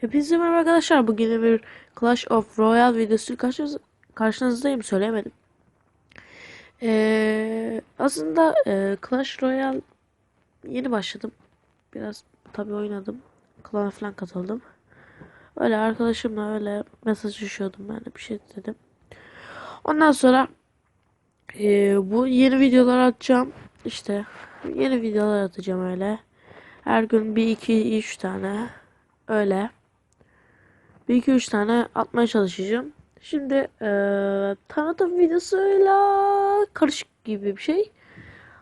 Hepinize merhaba arkadaşlar. Bugün bir Clash of Royale videosu karşınız, karşınızdayım. Söyleyemedim. Ee, aslında e, Clash Royale yeni başladım. Biraz tabii oynadım. Klana falan katıldım. Öyle arkadaşımla öyle mesajlaşıyordum ben de bir şey dedim. Ondan sonra e, bu yeni videolar atacağım. İşte yeni videolar atacağım öyle. Her gün bir iki üç tane öyle. Bir iki üç tane atmaya çalışacağım. Şimdi eee tanıtım videosuyla karışık gibi bir şey.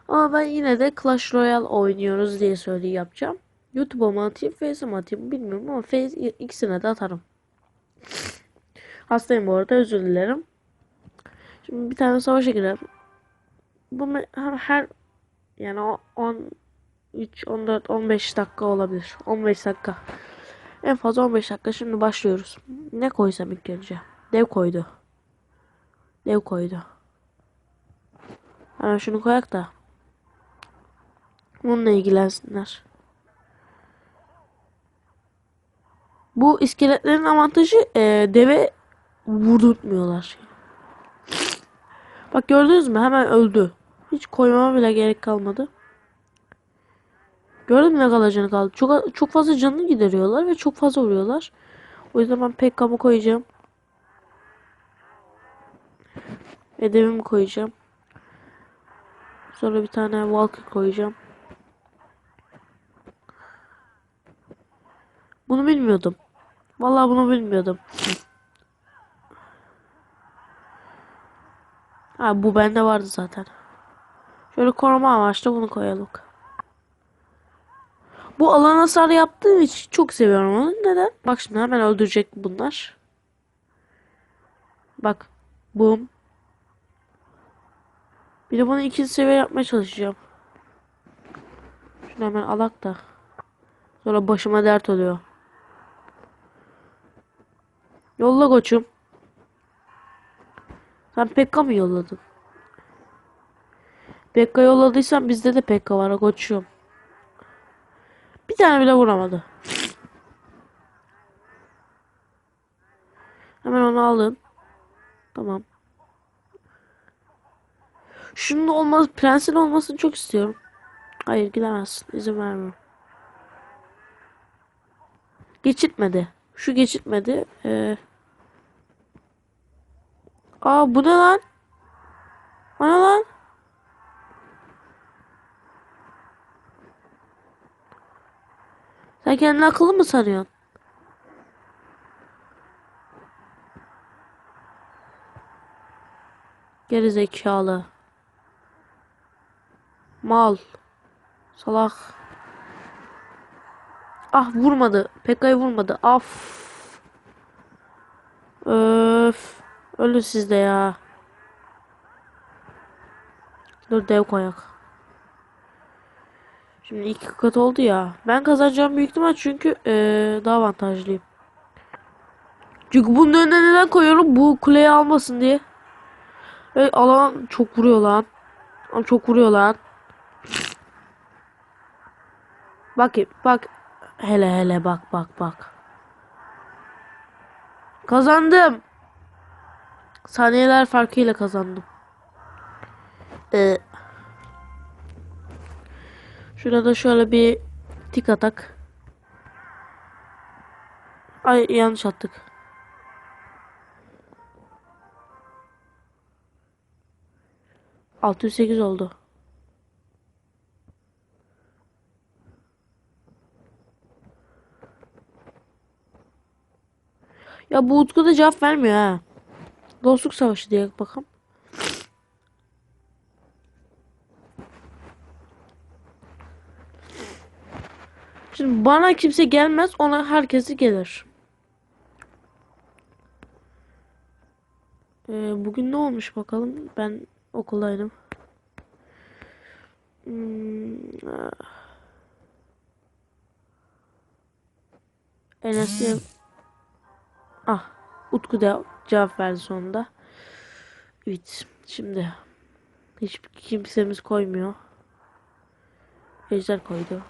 Ama ben yine de Clash Royale oynuyoruz diye söyleyip yapacağım. YouTube'a mı atayım, Face'e mi atayım bilmiyorum ama Face ikisine de atarım. Hastayım bu arada özür dilerim. Şimdi bir tane savaşa girelim. Bu her yani o 13, 14, 15 dakika olabilir. 15 dakika. En fazla 15 dakika. Şimdi başlıyoruz. Ne koysam ilk önce? Dev koydu. Dev koydu. Hemen şunu koyak da. Bununla ilgilensinler. Bu iskeletlerin avantajı e, deve vurdurtmuyorlar. Bak gördünüz mü? Hemen öldü. Hiç koymama bile gerek kalmadı. Gördün mü ne kadar canı kaldı? Çok çok fazla canını gideriyorlar ve çok fazla vuruyorlar. O yüzden ben pek kamu koyacağım. Edevimi koyacağım. Sonra bir tane Walker koyacağım. Bunu bilmiyordum. Vallahi bunu bilmiyordum. Ha bu bende vardı zaten. Şöyle koruma amaçlı bunu koyalım. Bu alan hasar yaptığım için çok seviyorum onu. Neden? Bak şimdi hemen öldürecek bunlar. Bak. Boom. Bir de bunu ikinci seviye yapmaya çalışacağım. Şunu hemen alak da. Sonra başıma dert oluyor. Yolla koçum. Sen Pekka mı yolladın? Pekka yolladıysan bizde de Pekka var koçum. Bir tane bile vuramadı. Hemen onu alın. Tamam. Şunun olmaz, prensin olmasını çok istiyorum. Hayır gidemezsin. İzin vermiyorum. Geçitmedi. Şu geçitmedi. Ee... Aa bu ne lan? Ne lan? Sen kendini akıllı mı sanıyorsun? Geri zekalı. Mal. Salak. Ah vurmadı. Pekka'yı vurmadı. Af. Öf. Ölün siz de ya. Dur dev koyak. Şimdi iki kat oldu ya. Ben kazanacağım büyük ihtimal çünkü ee, daha avantajlıyım. Çünkü bunun önüne neden koyuyorum? Bu kuleyi almasın diye. Ve alan çok vuruyor lan. Ama çok vuruyor lan. Bak bak. Hele hele bak bak bak. Kazandım. Saniyeler farkıyla kazandım. Ee, şurada şöyle bir tik atak. Ay yanlış attık. Altı sekiz oldu. Ya bu Utku da cevap vermiyor ha. Dostluk savaşı diye bakalım. Şimdi bana kimse gelmez, ona herkesi gelir. Ee, bugün ne olmuş bakalım. Ben okuldaydım. Hmm, ah. Enes diye... Ah, Utku da cevap verdi sonunda. Evet, şimdi hiç kimsemiz koymuyor. Ejder koydu.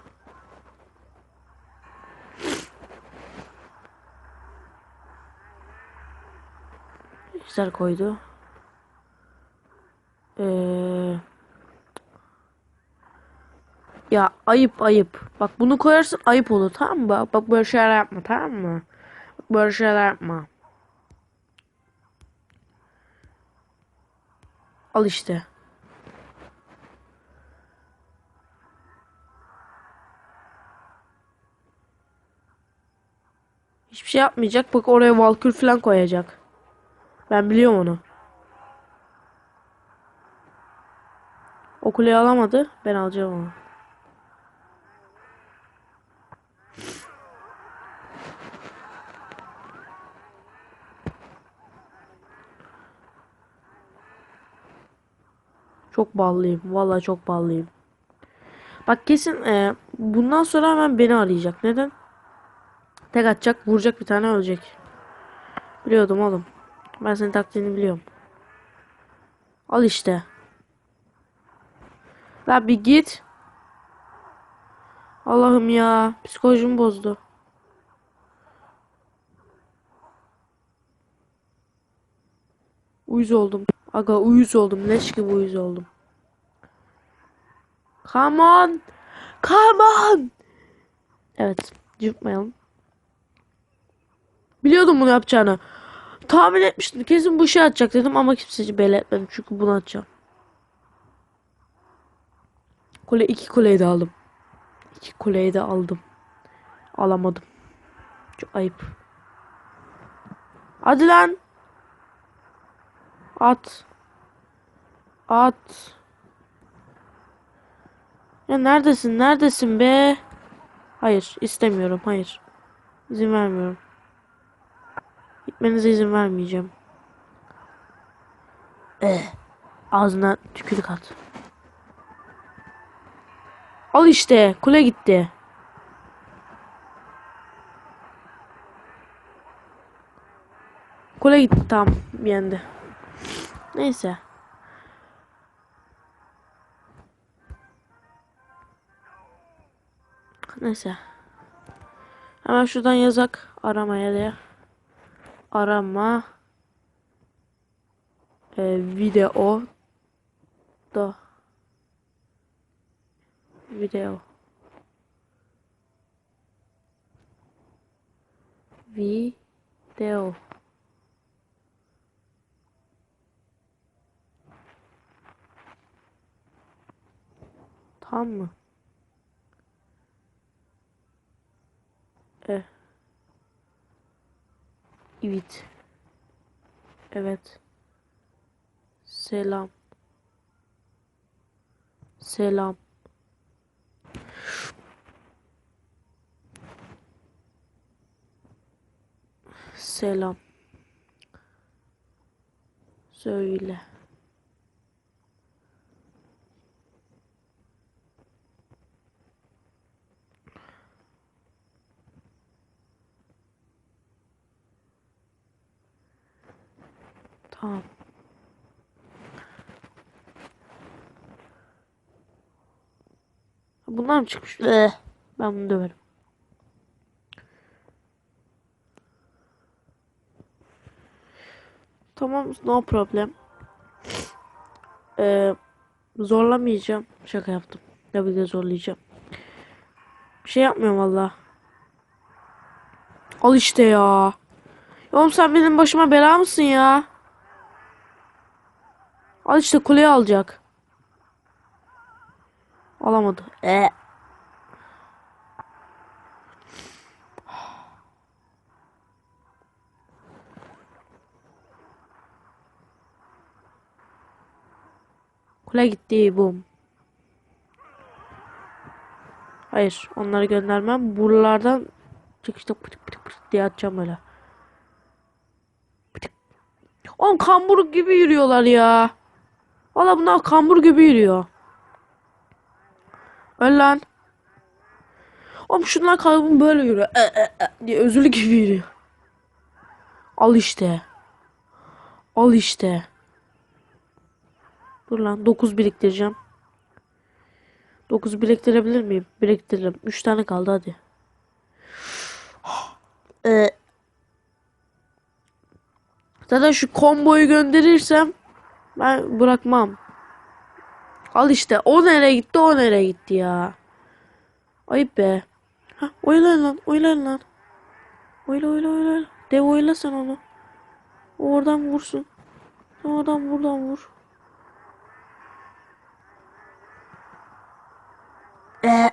Ejder koydu. Ee, ya ayıp ayıp. Bak bunu koyarsın ayıp olur tamam mı? Bak, bak böyle şeyler yapma tamam mı? Bak böyle şeyler yapma. Al işte. Hiçbir şey yapmayacak. Bak oraya Valkür falan koyacak. Ben biliyorum onu. O kuleyi alamadı. Ben alacağım onu. Çok ballıyım. Vallahi çok ballıyım. Bak kesin e, bundan sonra hemen beni arayacak. Neden? Tek atacak, vuracak bir tane ölecek. Biliyordum oğlum. Ben senin taktiğini biliyorum. Al işte. La bir git. Allah'ım ya. Psikolojimi bozdu. Uyuz oldum. Aga uyuz oldum. Leş gibi uyuz oldum. Come on. Come on. Evet. Cıvıtmayalım. Biliyordum bunu yapacağını. Tahmin etmiştim. Kesin bu şey atacak dedim ama kimseci belli etmedim. Çünkü bunu atacağım. Kule iki kuleyi de aldım. İki kuleyi de aldım. Alamadım. Çok ayıp. Hadi lan. At. At. Ya neredesin? Neredesin be? Hayır, istemiyorum. Hayır. İzin vermiyorum. Gitmenize izin vermeyeceğim. Eh. Ağzına tükürük at. Al işte. Kule gitti. Kule gitti tam yendi. Neyse. Neyse. Hemen şuradan yazak aramaya diye. Arama e, video da video video Tamam mı? E. Evet. Evet. Selam. Selam. Selam. Söyle. Tamam. Bunlar mı çıkmış? Eh, Ben bunu döverim. Tamam, no problem. Ee, zorlamayacağım. Şaka yaptım. Tabii de zorlayacağım. Bir şey yapmıyorum valla. Al işte ya. Ya Oğlum sen benim başıma bela mısın ya? Al işte kuleyi alacak. Alamadı. E. Kule gitti. Bum. Hayır. Onları göndermem. Buralardan çıkışta pıtık pıtık pıtık diye atacağım öyle. Pıtık. Oğlum kambur gibi yürüyorlar ya. Valla bunlar kambur gibi yürüyor. Öl lan. Oğlum şunlar kalbim böyle yürüyor. E, e, e, diye özürlü gibi yürüyor. Al işte. Al işte. Dur lan 9 biriktireceğim. 9 9 biriktirebilir miyim? Biriktiririm. 3 tane kaldı hadi. Ee, zaten şu komboyu gönderirsem ben bırakmam. Al işte. O nereye gitti o nereye gitti ya. Ayıp be. Hah, oylayın lan oylayın lan. Oyla oyla oyla. Dev oyla sen onu. Oradan vursun. Oradan buradan vur. Ee.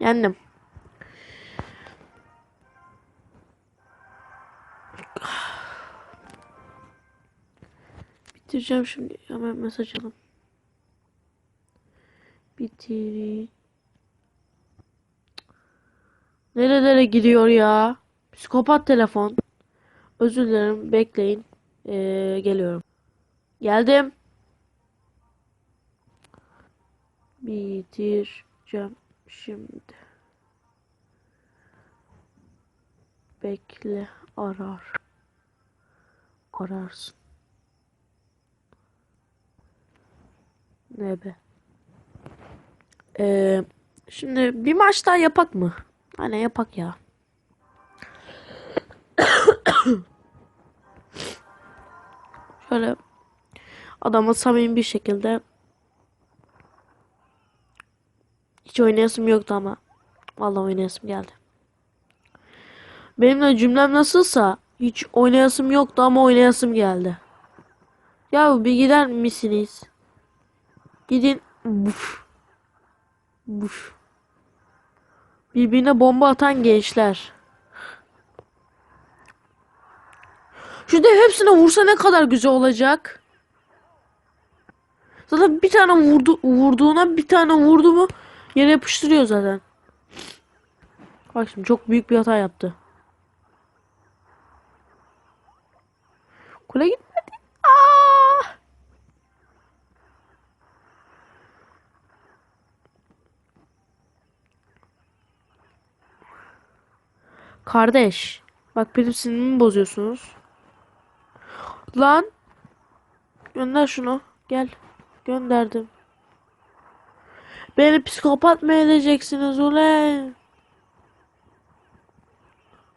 Yendim. Bitireceğim şimdi. Hemen mesaj alalım. Bitir. Nerelere gidiyor ya? Psikopat telefon. Özür dilerim. Bekleyin. Ee, geliyorum. Geldim. Bitireceğim şimdi. Bekle arar. Ararsın. Ne be? Ee, şimdi bir maç daha yapak mı? Hani yapak ya. Şöyle adama samimi bir şekilde hiç oynayasım yoktu ama vallahi oynayasım geldi. Benim de cümlem nasılsa hiç oynayasım yoktu ama oynayasım geldi. Ya bir gider misiniz? Gidin. Buf. Buf. Birbirine bomba atan gençler. Şu dev hepsine vursa ne kadar güzel olacak. Zaten bir tane vurdu, vurduğuna bir tane vurdu mu yere yapıştırıyor zaten. Bak şimdi çok büyük bir hata yaptı. Kule gitmedi. Aa! Kardeş. Bak benim sinirimi bozuyorsunuz. Lan. Gönder şunu. Gel. Gönderdim. Beni psikopat mı edeceksiniz ulan?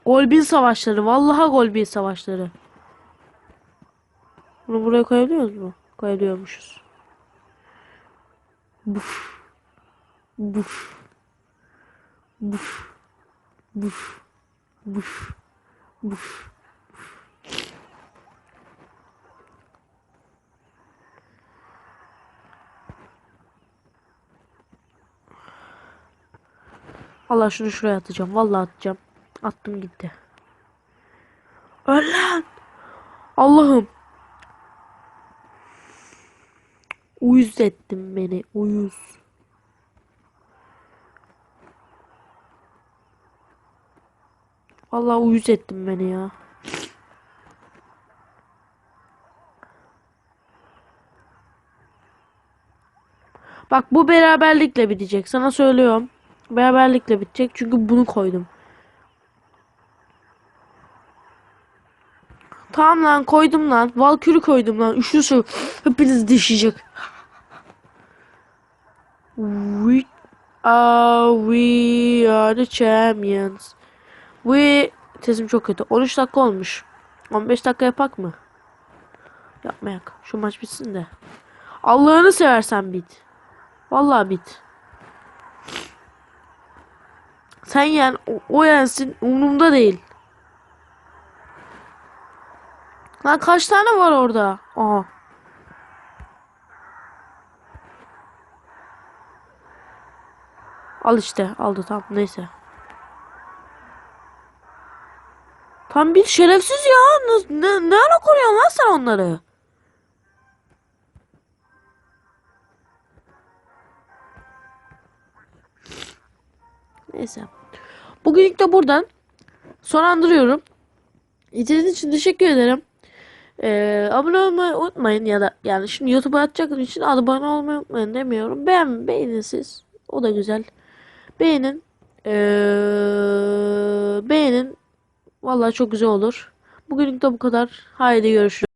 Golbin savaşları. Vallahi Golbin savaşları. Bunu buraya koyabiliyoruz mu? Koyabiliyormuşuz. Buf. Buf. Buf. Buf. Buf. Buf. Allah şunu şuraya atacağım. Vallahi atacağım. Attım gitti. Öl. Allah'ım. Uyuz ettin beni. Uyuz. Vallahi uyuz ettin beni ya. Bak bu beraberlikle bitecek. Sana söylüyorum. Beraberlikle bitecek. Çünkü bunu koydum. Tamam lan koydum lan. Valkürü koydum lan. Üçlüsü. Hepiniz düşecek. We are, we are the champions. We sesim çok kötü. 13 dakika olmuş. 15 dakika yapak mı? Yapmayak. Şu maç bitsin de. Allah'ını seversen bit. Vallahi bit. Sen yen o, o yensin umurumda değil. Lan kaç tane var orada? Aha. Al işte aldı tamam neyse. Tam bir şerefsiz ya. Ne, ne ara koruyorsun lan sen onları? Neyse. Bugünlük de buradan sonlandırıyorum. İzlediğiniz için teşekkür ederim. Ee, abone olmayı unutmayın ya da yani şimdi YouTube'a atacak için abone olmayı unutmayın demiyorum. Beğen, beğenin siz. O da güzel. Beğenin. Ee, beğenin. Vallahi çok güzel olur. Bugünlük de bu kadar. Haydi görüşürüz.